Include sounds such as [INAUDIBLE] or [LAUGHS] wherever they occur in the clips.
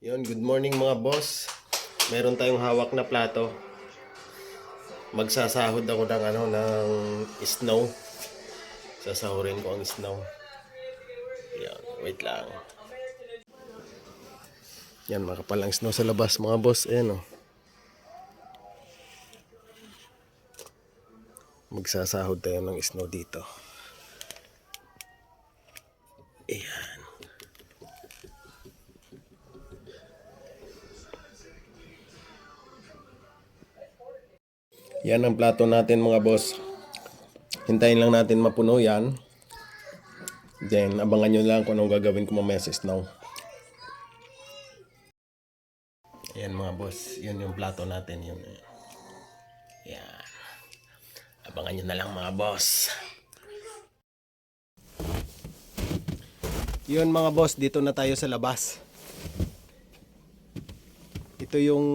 Yun, good morning mga boss. Meron tayong hawak na plato. Magsasahod ako ng ano ng snow. Sasahurin ko ang snow. Yan, wait lang. Yan, makapalang snow sa labas mga boss. Ayan oh. Magsasahod tayo ng snow dito. Ayan. Yan ang plato natin mga boss. Hintayin lang natin mapuno yan. Then, abangan nyo lang kung anong gagawin ko mamaya sa snow. Yan mga boss. Yun yung plato natin. Yun. Yan. Abangan nyo na lang mga boss. Yun mga boss. Dito na tayo sa labas. Ito yung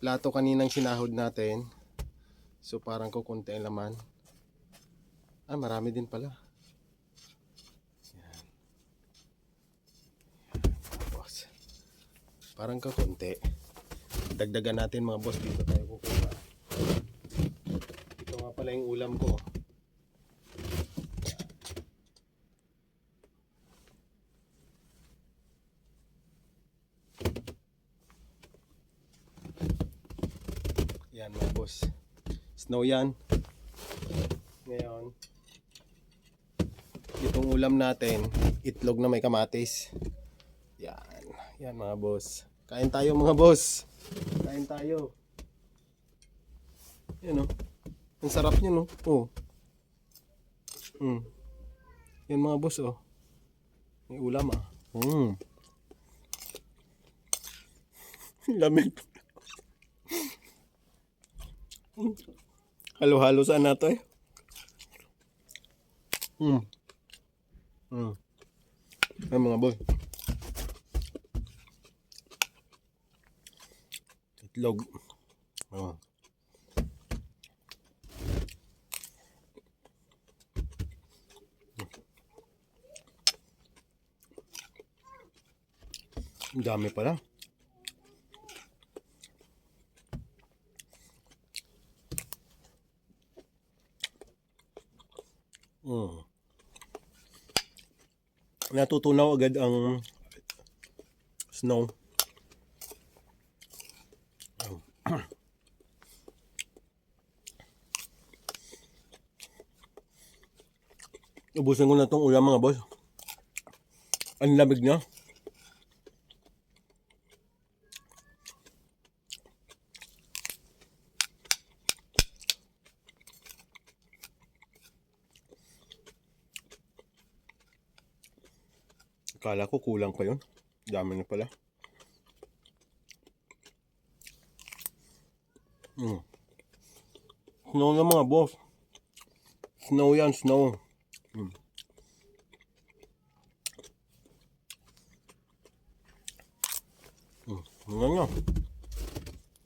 plato kaninang sinahod natin. So parang kukunti ang laman. Ah, marami din pala. Yan. Boss. Parang kakunti. Dagdagan natin mga boss dito tayo kukuha. Ito nga pala yung ulam ko. Yan mga boss. Snow yan. Ngayon, itong ulam natin, itlog na may kamatis. Yan. Yan mga boss. Kain tayo mga boss. Kain tayo. Yan o. Ang sarap niya no. Oh. Mm. Yan mga boss oh. May ulam ah. Mm. [LAUGHS] Lamig. Halo-halo sana to eh. Hmm. Hmm. Ay mga boy. Itlog. Oh. Ang dami pala. Mm. Natutunaw agad ang snow. Ubusin ko na tong ulam mga boss. Ang lamig niya. Akala ko kulang pa yun. Dami na pala. Mm. Snow na mga boss. Snow yan, snow. Mm. Mm. Ano nga.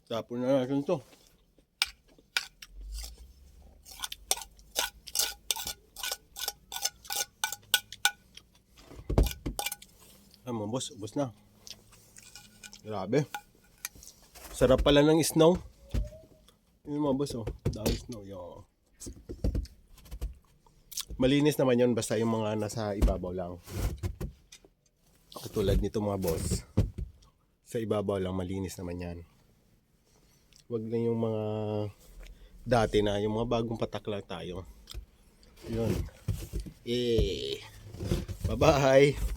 Tapon na natin to. Ay mga boss, ubos na. Grabe. Sarap pala ng snow. Yun mga boss oh. Dami snow. Yung... Malinis naman yun basta yung mga nasa ibabaw lang. Katulad nito mga boss. Sa ibabaw lang malinis naman yan. Wag na yung mga dati na, yung mga bagong patak lang tayo. Yun. Eh. Bye-bye.